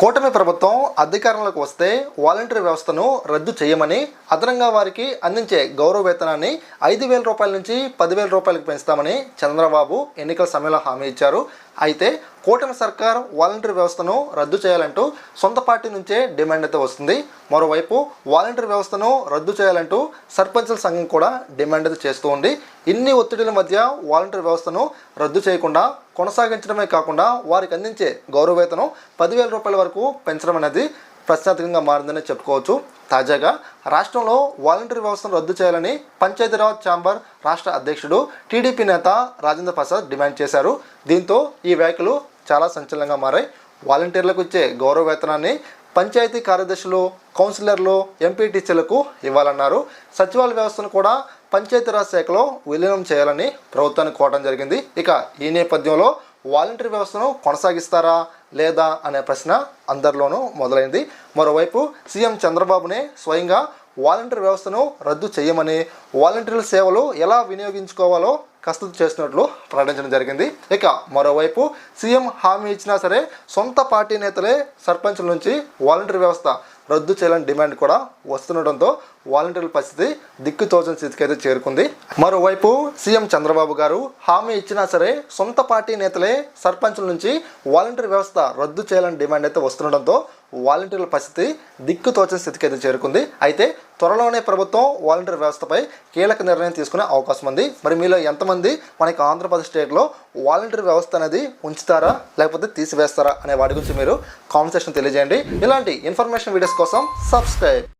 కూటమి ప్రభుత్వం అధికారంలోకి వస్తే వాలంటీర్ వ్యవస్థను రద్దు చేయమని అదనంగా వారికి అందించే గౌరవ వేతనాన్ని ఐదు వేల రూపాయల నుంచి పదివేల రూపాయలకు పెంచుతామని చంద్రబాబు ఎన్నికల సమయంలో హామీ ఇచ్చారు. అయితే కూటమి సర్కార్ వాలంటీర్ వ్యవస్థను రద్దు చేయాలంటూ సొంత పార్టీ నుంచే డిమాండ్ అయితే వస్తుంది. మరోవైపు వాలంటీర్ వ్యవస్థను రద్దు చేయాలంటూ సర్పంచుల సంఘం కూడా డిమాండ్ అయితే చేస్తూ ఉంది. ఇన్ని ఒత్తిడిల మధ్య వాలంటీర్ వ్యవస్థను రద్దు చేయకుండా కొనసాగించడమే కాకుండా వారికి అందించే గౌరవ వేతనం పదివేల రూపాయల వరకు పెంచడం అనేది ప్రశ్నార్థకంగా మారిందని చెప్పుకోవచ్చు. తాజాగా రాష్ట్రంలో వాలంటీర్ వ్యవస్థను రద్దు చేయాలని పంచాయతీరాజ్ ఛాంబర్ రాష్ట్ర అధ్యక్షుడు టీడీపీ నేత రాజేంద్ర ప్రసాద్ డిమాండ్ చేశారు. దీంతో ఈ వ్యాఖ్యలు చాలా సంచలనంగా మారాయి. వాలంటీర్లకు ఇచ్చే గౌరవ వేతనాన్ని పంచాయతీ కార్యదర్శులు కౌన్సిలర్లు ఎంపీ టీచర్లకు ఇవ్వాలన్నారు. సచివాలయ వ్యవస్థను కూడా పంచాయతీరాజ్ శాఖలో విలీనం చేయాలని ప్రభుత్వాన్ని కోరడం జరిగింది. ఇక ఈ నేపథ్యంలో వాలంటీర్ వ్యవస్థను కొనసాగిస్తారా లేదా అనే ప్రశ్న అందరిలోనూ మొదలైంది. మరోవైపు సీఎం చంద్రబాబునే స్వయంగా వాలంటీర్ వ్యవస్థను రద్దు చేయమని వాలంటీర్ల సేవలు ఎలా వినియోగించుకోవాలో కసరత్తు చేస్తున్నట్లు ప్రకటించడం జరిగింది. ఇక మరోవైపు సీఎం హామీ ఇచ్చినా సరే సొంత పార్టీ నేతలే సర్పంచ్ల నుంచి వాలంటీర్ వ్యవస్థ రద్దు చేయాలని డిమాండ్ కూడా వస్తుండటంతో వాలంటీర్ల పరిస్థితి దిక్కు తోచని స్థితికి అయితే చేరుకుంది. మరోవైపు సీఎం చంద్రబాబు గారు హామీ ఇచ్చినా సరే సొంత పార్టీ నేతలే సర్పంచుల నుంచి వాలంటీర్ వ్యవస్థ రద్దు చేయాలని డిమాండ్ అయితే వస్తుండటంతో వాలంటీర్ల పరిస్థితి దిక్కు తోచని స్థితికి అయితే చేరుకుంది. అయితే త్వరలోనే ప్రభుత్వం వాలంటీర్ వ్యవస్థపై కీలక నిర్ణయం తీసుకునే అవకాశం ఉంది. మరి మీలో ఎంతమంది మనకి ఆంధ్రప్రదేశ్ స్టేట్లో వాలంటీర్ వ్యవస్థ అనేది ఉంచుతారా లేకపోతే తీసివేస్తారా అనే వాటి గురించి మీరు కాన్వర్సేషన్ తెలియజేయండి. ఇలాంటి ఇన్ఫర్మేషన్ వీడియోస్ కోసం సబ్స్క్రైబ్.